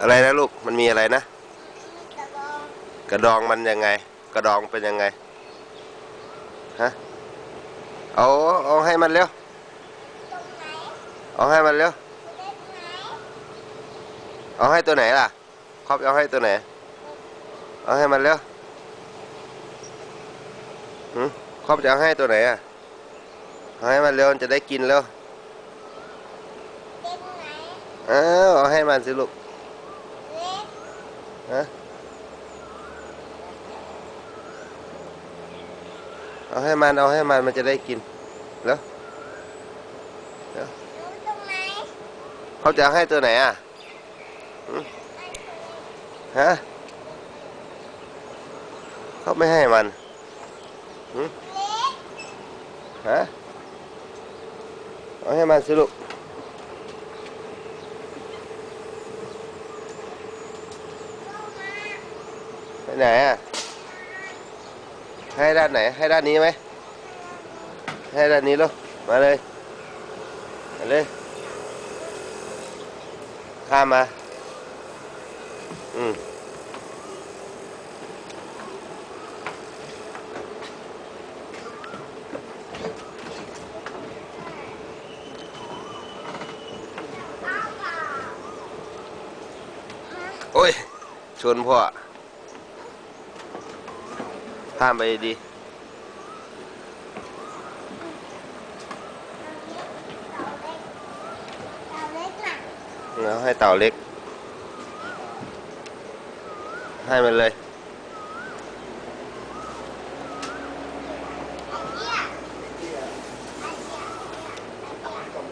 อะไรนะลูก มันมีอะไรนะกระบองกระดองมันยังไง กระดองเป็นยังไง ฮะ เอาเอาให้มันเร็วตรงไหนเอาให้มันเร็วเล็กไหนเอาให้ตัวไหนล่ะ ครอบเอาให้ตัวไหน เอาให้มันเร็วหืมครอบจะเอาให้ตัวไหนอะเอาให้มันเร็วมันจะได้กินเร็วเล็กไหนอ้าวเอาให้มันสิลูกเล็ก ฮะเอาให้มันเอาให้มันมันจะได้กินแล้วเขาจะให้ตัวไหนอะฮะเขาไม่ให้มันฮะเอาให้มันสิลูก เข้ามา ไหนอะ ให้ด้านไหน ให้ด้านนี้ไหม ให้ด้านนี้ลูกมาเลย มาเลย ข้ามมา อืมโอ้ย ชนพ่อ ข้ามไปดีเต่าเล็กเต่าเล็กน่ะ แล้วให้เต่าเล็ก ให้มันเลย ไอ้เหี้ยไอ้เหี้ยไอ้เหี้ย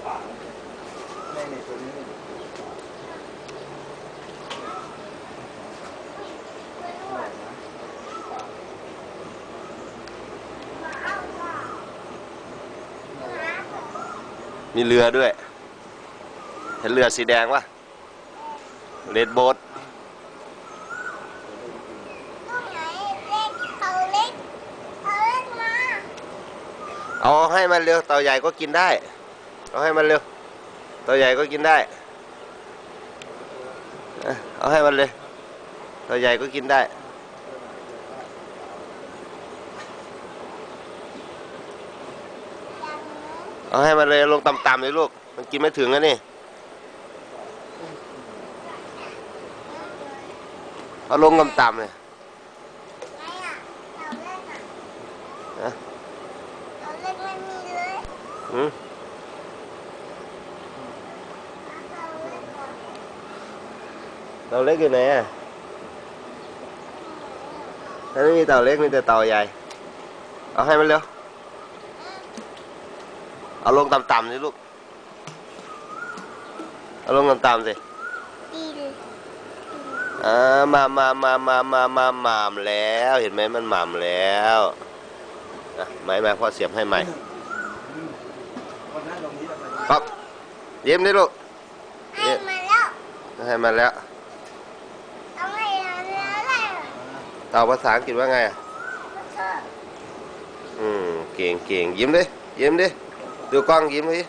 มีเรือด้วย เห็นเรือสีแดงปะเรดโบ๊ทเอาให้มันเร็วเต่าใหญ่ก็กินได้ เอาให้มันเร็วเต่าใหญ่ก็กินได้ เอาเอาให้มันเลยเต่าใหญ่ก็กินได้ อย่างนู้น เอาให้มันเลยลงต่ำๆเลยลูก มันกินไม่ถึงแล้วนี่ เอาลงต่ำๆเลยนะเต่าเล็กอะฮะเต่าเล็กไม่มีเลยหืมเต่าเล็กก่อนเต่าเล็กอยู่ไหนอะแล้วไม่มีเต่าเล็กมีแต่เต่าใหญ่ เอาให้มันเร็ว เอาลงต่ำๆสิลูก เอาลงต่ำๆสิดีเลยอ่ามามามามามามาหมามแล้วเห็นไหมมันหมามแล้วอะไม้มาพ่อเสียบให้ใหม่ปั๊บยิ้มดิลูกให้มาแล้วให้มันแล้วเอาไงอะเรืออะไรอะเต่าภาษาอังกฤษว่าไงอะก็เธออืมเก่งเก่งยิ้มดิยิ้มดิ ดูกล้องยิ้มดิ